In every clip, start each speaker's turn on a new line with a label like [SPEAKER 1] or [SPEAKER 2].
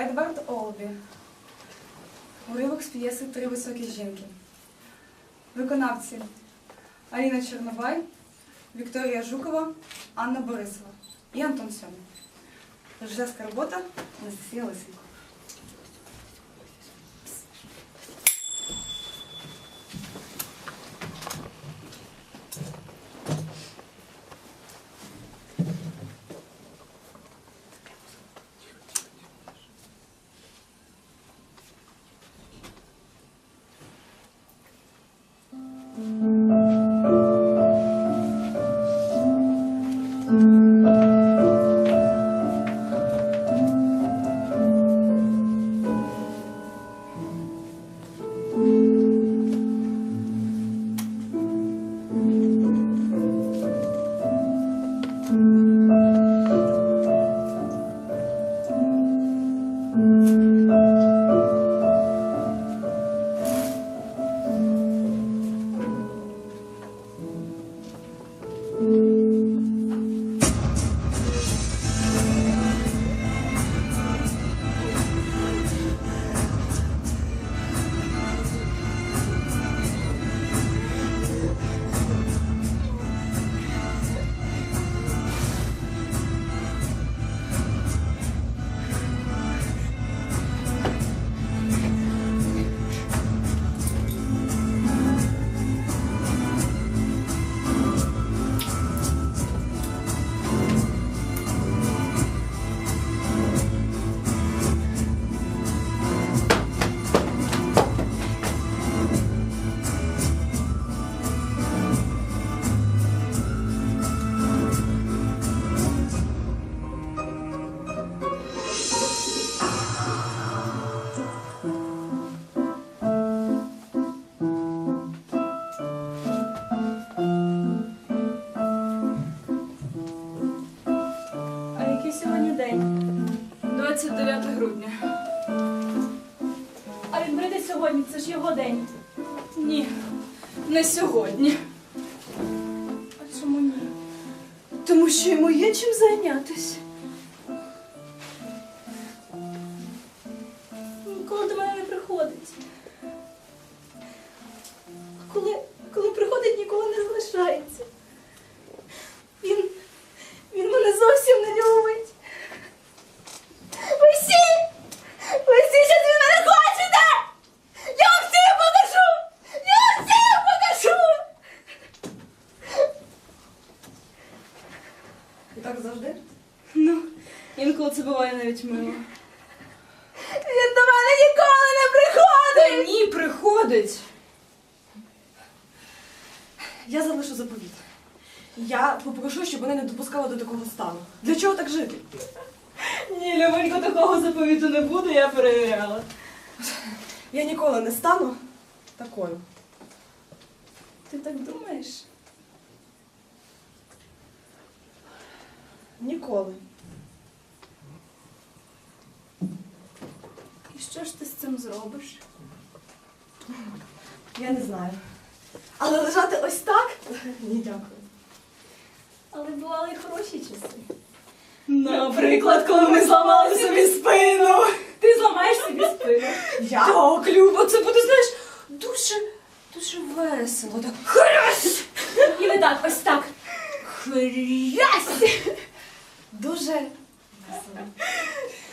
[SPEAKER 1] Едвард Олбі. Уривок з п'єси Три високі жінки. Виконавці Аліна Чорнобай, Вікторія Жукова, Анна Борисова і Антон Сьомий. Режисерська робота Анастасія Лисенко.
[SPEAKER 2] Не сьогодні. А чому ні? Тому що йому є чим зайнятися.
[SPEAKER 1] Так завжди?
[SPEAKER 2] Ну, інколи це буває навіть мило.
[SPEAKER 1] Він до мене ніколи не приходить!
[SPEAKER 2] ні, приходить!
[SPEAKER 3] Я залишу заповіт. Я попрошу, щоб мене не допускали до такого стану. Для чого так жити?
[SPEAKER 2] Ні, Любонько, такого заповіту не буде, я перевіряла.
[SPEAKER 3] Я ніколи не стану такою.
[SPEAKER 2] Ти так думаєш?
[SPEAKER 3] Ніколи.
[SPEAKER 2] І що ж ти з цим зробиш?
[SPEAKER 3] Я не знаю. Але лежати ось так? Ні, дякую.
[SPEAKER 2] Але бували й хороші часи. Наприклад, коли ми зламали собі спину. Ти зламаєш собі спину.
[SPEAKER 3] Я?
[SPEAKER 2] Так, Люба, це буде, знаєш, дуже, дуже весело. Так хрясь! І не так, ось так. Хрясь!
[SPEAKER 3] Дуже весело.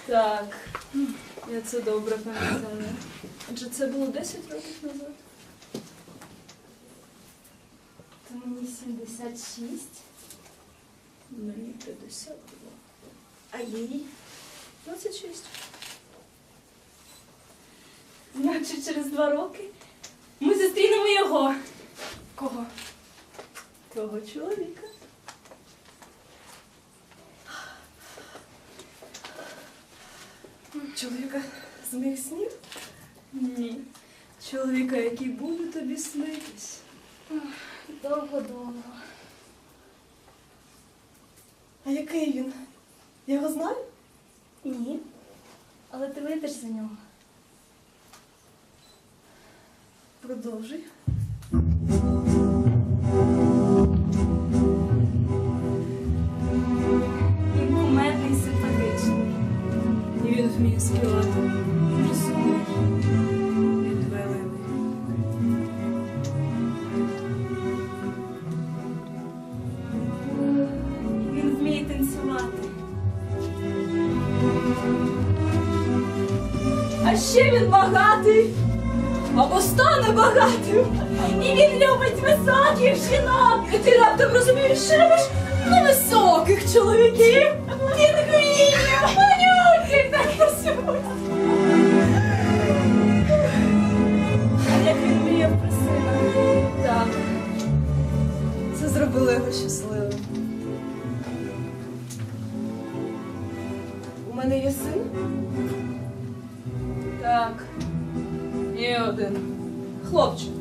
[SPEAKER 2] Так, я це добре пам'ятаю. Адже це було 10 років назад. То мені 76. Мені 52.
[SPEAKER 3] А їй?
[SPEAKER 2] 26. Значить, через два роки ми зустрінемо його.
[SPEAKER 3] Кого?
[SPEAKER 2] Твого чоловіка.
[SPEAKER 3] Чоловіка з моїх снів?
[SPEAKER 2] Ні. Чоловіка, який буде тобі снитись. Довго-довго.
[SPEAKER 3] А який він? Я його знаю?
[SPEAKER 2] Ні. Але ти вийдеш за нього.
[SPEAKER 3] Продовжуй.
[SPEAKER 2] Багатий. Або стане багатим. І він любить високих жінок. І ти раптом розумієш, що любиш невисоких чоловіків. Пінгвінів, манюків так красивих. А як він мріяв про сина.
[SPEAKER 3] Так. Це зробило його щасливим. У мене є син? Так. Є один. Хлопчик.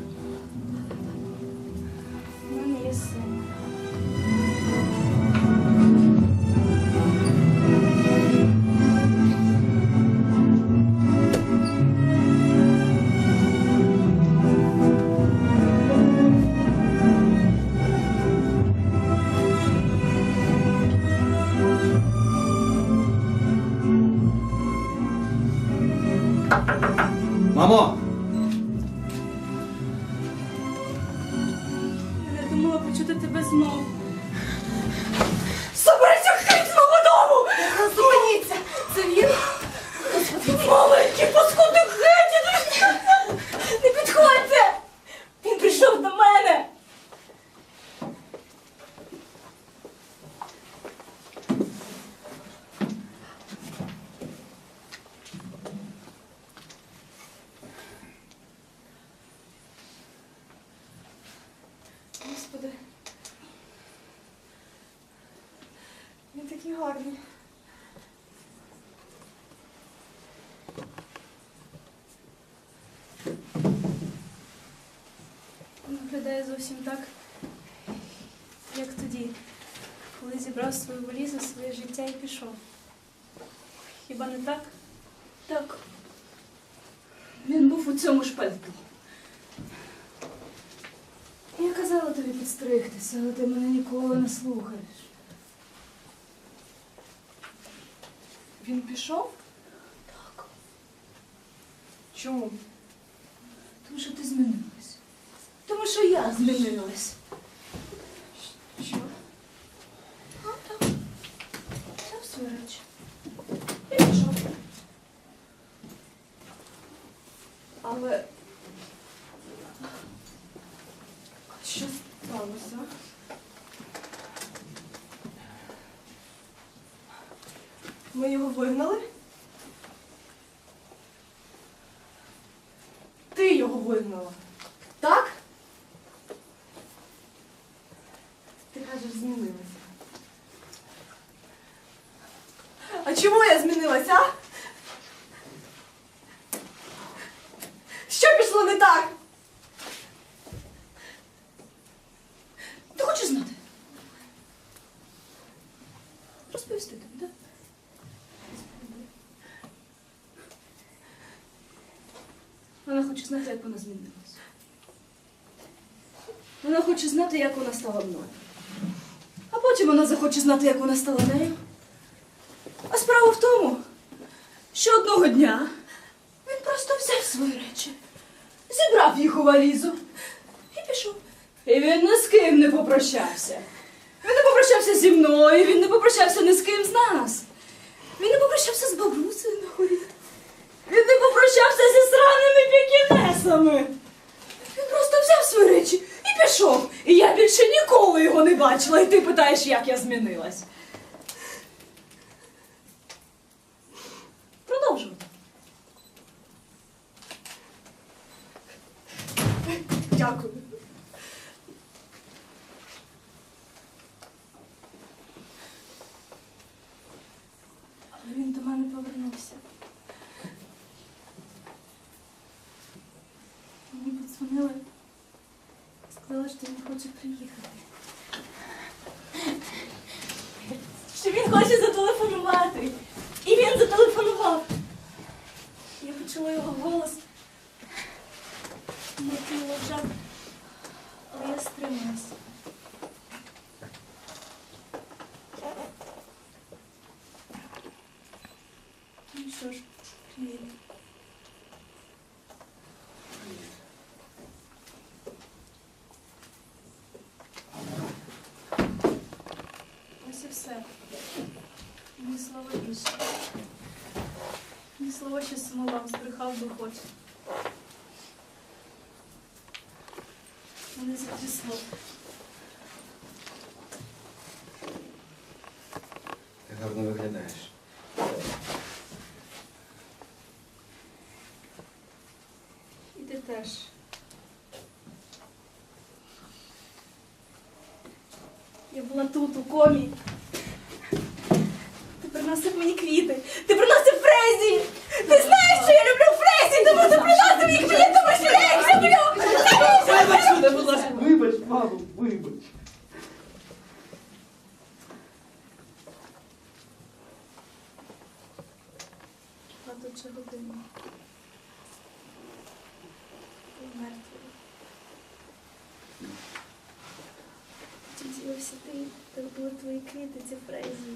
[SPEAKER 3] Такий
[SPEAKER 2] виглядає зовсім так, як тоді, коли зібрав свою валізу, своє життя і пішов. Хіба не так? Так. Він був у цьому ж. Я казала тобі підстригтися, але ти мене ніколи не слухаєш.
[SPEAKER 3] Він пішов?
[SPEAKER 2] Так.
[SPEAKER 3] Чому?
[SPEAKER 2] Тому що ти змінилась. Тому що я змінилась.
[SPEAKER 3] Що?
[SPEAKER 2] А, так. Взяв свої речі. І пішов.
[SPEAKER 3] Але. Що сталося? Ми його вигнали? Ти його вигнала. Так? Ти кажеш, змінилася. А чому я змінилася? а? Що пішло не так?
[SPEAKER 2] Ти хочеш знати? Розповісти тобі, так? Вона хоче знати, як вона змінилась. Вона хоче знати, як вона стала мною. А потім вона захоче знати, як вона стала нею. А справа в тому, що одного дня він просто взяв свої речі, зібрав їх у валізу і пішов. І він ні з ким не попрощався. Він не попрощався зі мною, він не попрощався ні з ким з нас. Він не попрощався з бабусею на горі. Він не попрощався зі сраними пікінесами. Він просто взяв свої речі і пішов. І я більше ніколи його не бачила. І ти питаєш, як я змінилась. Продовжуй.
[SPEAKER 3] Дякую.
[SPEAKER 2] Але він до мене повернувся. Мені подзвонили. Сказали, що він хоче приїхати. Що він хоче зателефонувати. І він зателефонував. Я почула його голос. Мій лежав, але я стрималась. Він Ну що ж, привіт. Ось і все. Ні слова більше. Що сумував, збрехав би хоч. Мене затрясло.
[SPEAKER 4] Ти гарно виглядаєш.
[SPEAKER 2] І ти теж. Я була тут, у комі. Ти приносив мені квіти. Ти приносив фрезі. Ти знаєш, що я люблю фрезі, тому ти приносив мені квіти, тому що я їх люблю.
[SPEAKER 3] Вибач мене, будь ласка.
[SPEAKER 4] Вибач, мамо, вибач.
[SPEAKER 2] А тут же година. Мертвий. Чи з'явився ти, так були твої квіти, ці фрезі.